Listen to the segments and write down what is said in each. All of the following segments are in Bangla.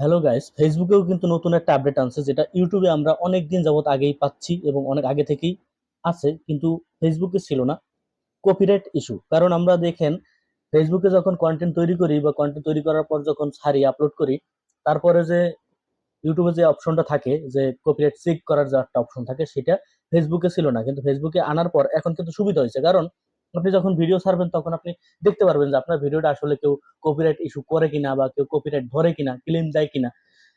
হ্যালো গাইস ফেসবুকেও কিন্তু নতুন একটা আপডেট আনছে, যেটা ইউটিউবে আমরা অনেক দিন যাবত আগেই পাচ্ছি এবং অনেক আগে থেকেই আছে, কিন্তু ফেসবুকে ছিল না। কপিরাইট ইস্যু কারণ আমরা দেখেন ফেসবুকে যখন কন্টেন্ট তৈরি করি বা কন্টেন্ট তৈরি করার পর যখন ছাড়ি আপলোড করি, তারপরে যে ইউটিউবে যে অপশনটা থাকে, যে কপিরাইট চেক করার যে একটা অপশন থাকে, সেটা ফেসবুকে ছিল না। কিন্তু ফেসবুকে আনার পর এখন কিন্তু সুবিধা হয়েছে। কারণ আপনি যখন ভিডিও ছাড়বেন, তখন আপনি দেখতে পারবেন যে আপনার ভিডিওটা আসলে কেউ কপিরাইট ইস্যু করে কিনা বা কেউ কপিরাইট ধরে কিনা ক্লেম দেয় কিনা।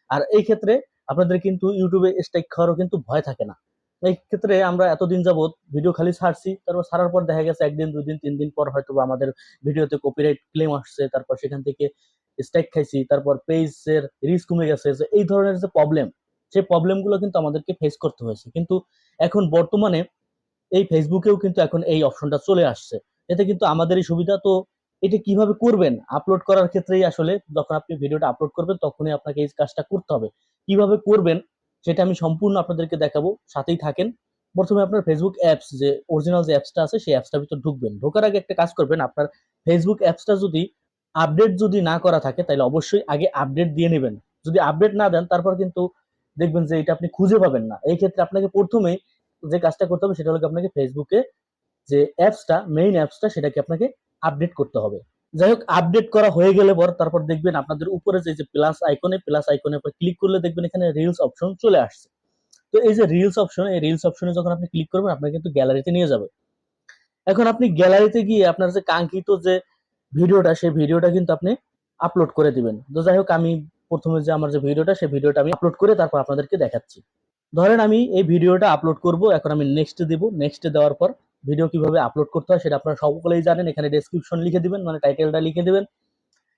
আর এই ক্ষেত্রে আপনাদের কিন্তু ইউটিউবে স্ট্রাইক খাওয়ারও কিন্তু ভয় থাকে না। এই ক্ষেত্রে আমরা এতদিন যাবত ভিডিও খালি ছাড়ছি, তারপর ছাড়ার পর দেখা গেছে একদিন দুই দিন তিন দিন পর হয়তো আমাদের ভিডিওতে কপিরাইট ক্লেম আসছে, তারপর সেখান থেকে স্ট্রাইক খাইছি, তারপর পেজের রিস্ক কমে গেছে। এই ধরনের যে প্রবলেম সেই প্রবলেমগুলো কিন্তু আমাদেরকে ফেস করতে হয়েছে। কিন্তু এখন বর্তমানে এই ফেসবুকেও কিন্তু এখন এই অপশনটা চলে আসছে। এতে কিন্তু আমাদেরই সুবিধা। তো এটা কীভাবে করবেন? আপলোড করার ক্ষেত্রেই আসলে যখন আপনি ভিডিওটা আপলোড করবেন, তখনই আপনাকে এই কাজটা করতে হবে। কীভাবে করবেন? সেটা আমি সম্পূর্ণ আপনাদেরকে দেখাবো। সাথেই থাকেন। প্রথমে আপনার ফেসবুক অ্যাপস, যে অরিজিনাল যে অ্যাপসটা আছে, সেই অ্যাপসটার ভিতর ঢুকবেন। ঢোকার আগে একটা কাজ করবেন। আপনার ফেসবুক অ্যাপসটা যদি আপডেট যদি না করা থাকে, তাহলে অবশ্যই আগে আপডেট দিয়ে নেবেন। যদি আপডেট না দেন, তারপর কিন্তু দেখবেন যে এটা আপনি খুঁজে পাবেন না। এই ক্ষেত্রে আপনাকে প্রথমেই যে কাজটা করতে হবে সেটা হলো আপনাকে ফেসবুকে যে অ্যাপসটা মেইন অ্যাপসটা সেটাকে আপনাকে আপডেট করতে হবে। যাই হোক আপডেট করা হয়ে গেলে পর তারপর দেখবেন আপনাদের উপরে যে যে প্লাস আইকনে প্লাস আইকনে ক্লিক করলে দেখবেন এখানে রিলস অপশন চলে আসছে। তো এই যে রিলস অপশন এই রিলস অপশনে যখন আপনি ক্লিক করবেন, আপনাকে কিন্তু গ্যালারিতে নিয়ে যাবে। এখন আপনি গ্যালারিতে গিয়ে আপনার যে কাঙ্ক্ষিত যে ভিডিওটা, সেই ভিডিওটা কিন্তু আপনি আপলোড করে দিবেন। তো যাই হোক, আমি প্রথমে যে আমার যে ভিডিওটা, সেই ভিডিওটা আমি আপলোড করে তারপর আপনাদেরকে দেখাচ্ছি। ধরেন আমি এই ভিডিওটা আপলোড করব, এখন আমি নেক্সট দিব। নেক্সট দেওয়ার পর ভিডিও কীভাবে আপলোড করতে হয় সেটা আপনারা সকলেই জানেন। এখানে ডেসক্রিপশন লিখে দিবেন মানে টাইটেলটা লিখে দিবেন।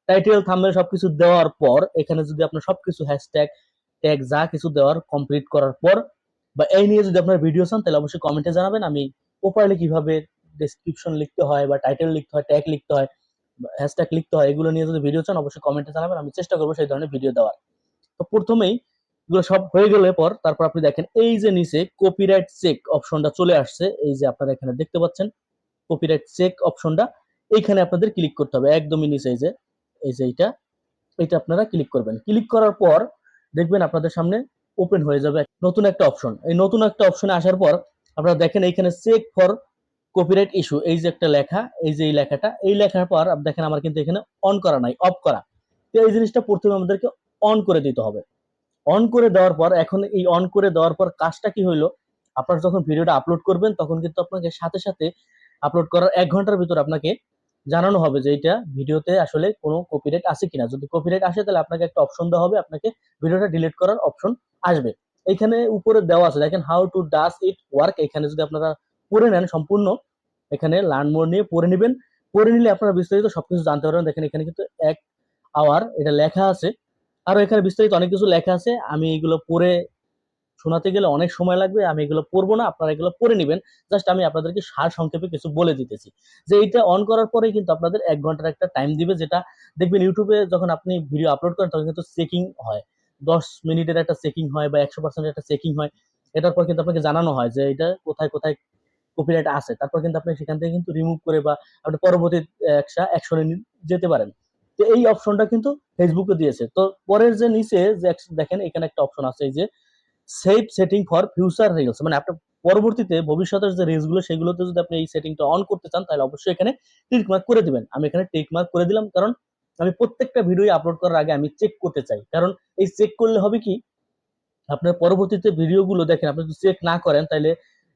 টাইটেল থাম্বনেল সবকিছু দেওয়ার পর, এখানে যদি আপনার সবকিছু হ্যাশট্যাগ ট্যাগ যা কিছু দেওয়ার কমপ্লিট করার পর, বা এই নিয়ে যদি আপনার ভিডিও চান, তাহলে অবশ্যই কমেন্টে জানাবেন আমি প্রোফাইলে কীভাবে ডেসক্রিপশন লিখতে হয়, বা টাইটেল লিখতে হয় ট্যাগ লিখতে হয় হ্যাশট্যাগ লিখতে হয়, এগুলো নিয়ে যদি ভিডিও চান, অবশ্যই কমেন্টে জানাবেন। আমি চেষ্টা করব সেই ধরনের ভিডিও দেওয়ার। তো প্রথমেই এগুলো সব হয়ে গেলে পর তারপর আপনি দেখেন এই যে নিচে কপিরাইট চেক অপশনটা চলে আসছে, এই যে আপনারা এখানে দেখতে পাচ্ছেন কপিরাইট চেক অপশনটা এইখানে আপনাদের ক্লিক করতে হবে, একদমই নিচে এই যে এই যে এইটা এটা আপনারা ক্লিক করবেন। ক্লিক করার পর দেখবেন আপনাদের সামনে ওপেন হয়ে যাবে নতুন একটা অপশন এই নতুন একটা অপশনে আসার পর আপনারা দেখেন এইখানে চেক ফর কপিরাইট ইস্যু এই যে একটা লেখা, এই যে এই লেখাটা, এই লেখার পর দেখেন আমার কিন্তু এখানে অন করা নাই অফ করা। তো এই জিনিসটা প্রথমে আমাদেরকে অন করে দিতে হবে। অন করে দেওয়ার পর, এখন এই অন করে দেওয়ার পর কাজটা কি হইল? আপনার যখন ভিডিওটা আপলোড করবেন, তখন কিন্তু আপনাকে সাথে সাথে আপলোড করার এক ঘণ্টার ভিতর আপনাকে জানানো হবে যে এটা ভিডিওতে আসলে কোনো কপিরাইট আছে কিনা। যদি কপিরাইট আসে, তাহলে আপনাকে একটা অপশন দেওয়া হবে, আপনাকে ভিডিওটা ডিলিট করার অপশন আসবে। এখানে উপরে দেওয়া আছে, দেখেন how to does it work এখানে যদি আপনারা পড়ে নেন সম্পূর্ণ, এখানে লার্ন মোড নিয়ে পড়ে নেবেন। পড়ে নিলে আপনারা বিস্তারিত সবকিছু জানতে পারবেন। দেখেন এখানে কিন্তু এক আওয়ার এটা লেখা আছে। আরও এখানে বিস্তারিত অনেক কিছু লেখা আছে। আমি এগুলো পড়ে শোনাতে গেলে অনেক সময় লাগবে। আমি এগুলো পড়ব না, আপনারা এগুলো পড়ে নেবেন। জাস্ট আমি আপনাদেরকে সার সংক্ষেপে কিছু বলে দিতেছি। যে এইটা অন করার পরে কিন্তু আপনাদের এক ঘণ্টার একটা টাইম দিবে, যেটা দেখবেন ইউটিউবে যখন আপনি ভিডিও আপলোড করেন, তখন কিন্তু চেকিং হয়। দশ মিনিটের একটা চেকিং হয় বা একশো পার্সেন্টের একটা চেকিং হয়। এটার পর কিন্তু আপনাকে জানানো হয় যে এটা কোথায় কোথায় কপিরাইট আছে। তারপর কিন্তু আপনি সেখান থেকে কিন্তু রিমুভ করে বা আপনি পরবর্তী একটা অ্যাকশনে যেতে পারেন। তো এই অপশনটা কিন্তু ফেসবুকে দিয়েছে। তো পরের যে নিচে যে দেখেন, এখানে একটা অপশন আছে যে save setting for future reels মানে আপনার পরবর্তীতে ভবিষ্যতের যে রিলসগুলো, সেগুলোতে যদি আপনি এই সেটিংটা অন করতে চান, তাহলে অবশ্যই এখানে টিক মার্ক করে দিবেন। আমি এখানে টিক মার্ক করে দিলাম, কারণ আমি প্রত্যেকটা ভিডিও আপলোড করার আগে আমি চেক করতে চাই। কারণ এই চেক করলে হবে কি, আপনার পরবর্তীতে ভিডিওগুলো দেখেন, আপনি যদি চেক না করেন, তাহলে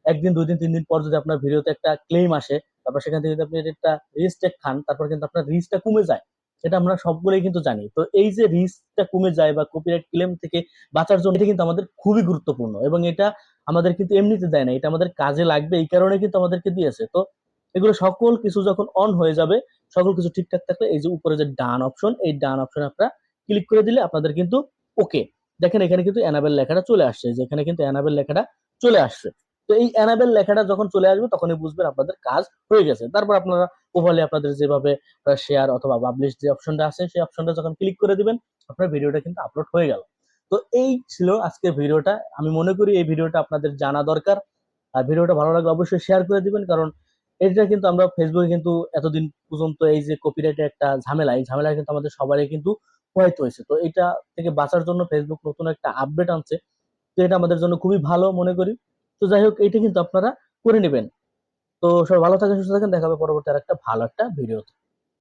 একদিন, দুই দিন, তিন দিন পর যদি আপনার ভিডিওতে একটা ক্লেম আসে, তারপর সেখান থেকে যদি আপনি একটা রিস্টেক খান, তারপর কিন্তু আপনার রিচটা কমে যায়। এটা আমরা সবগুলোই কিন্তু জানি। তো এই যে রিস্কটা কমে যায় বা কপিরাইট ক্লেম থেকে বাঁচার জন্য, এটা কিন্তু আমাদের খুবই গুরুত্বপূর্ণ এবং এটা আমাদের কিন্তু এমনিতে দেয় না, এটা আমাদের কাজে লাগবে, এই কারণে কিন্তু আমাদেরকে দিয়েছে। তো এগুলো সকল কিছু যখন অন হয়ে যাবে, সকল কিছু ঠিকঠাক থাকলে এই যে উপরে যে ডান অপশন এই ডান অপশন আপনারা ক্লিক করে দিলে আপনাদের কিন্তু ওকে দেখেন এখানে কিন্তু অ্যানাবেল লেখাটা চলে আসছে যেখানে কিন্তু অ্যানাবেল লেখাটা চলে আসছে। তো এই অ্যানাবেল লেখাটা যখন চলে আসবে, তখনই বুঝবেন আপনাদের কাজ হয়ে গেছে। তারপর আপনারা প্রোফাইলে আপনাদের যেভাবে শেয়ার অথবা পাবলিশ যে অপশনটা আছে, সেই অপশনটা যখন ক্লিক করে দিবেন, আপনার ভিডিওটা কিন্তু আপলোড হয়ে গেল। তো এই ছিল আজকের ভিডিওটা আমি মনে করি এই ভিডিওটা আপনাদের জানা দরকার। আর ভিডিওটা ভালো লাগলে অবশ্যই শেয়ার করে দিবেন, কারণ এটা কিন্তু আমরা ফেসবুকে কিন্তু এতদিন পর্যন্ত এই যে কপিরাইটের একটা ঝামেলা, এই ঝামেলা কিন্তু আমাদের সবারই কিন্তু প্রভাবিত হয়েছে। তো এটা থেকে বাঁচার জন্য ফেসবুক নতুন একটা আপডেট আনছে। তো এটা আমাদের জন্য খুবই ভালো মনে করি। তো যাই হোক এটা কিন্তু আপনারা করে নেবেন। তো সবাই ভালো থাকেন, সুস্থ থাকেন, দেখা হবে পরবর্তী আর একটা ভালো একটা ভিডিওতে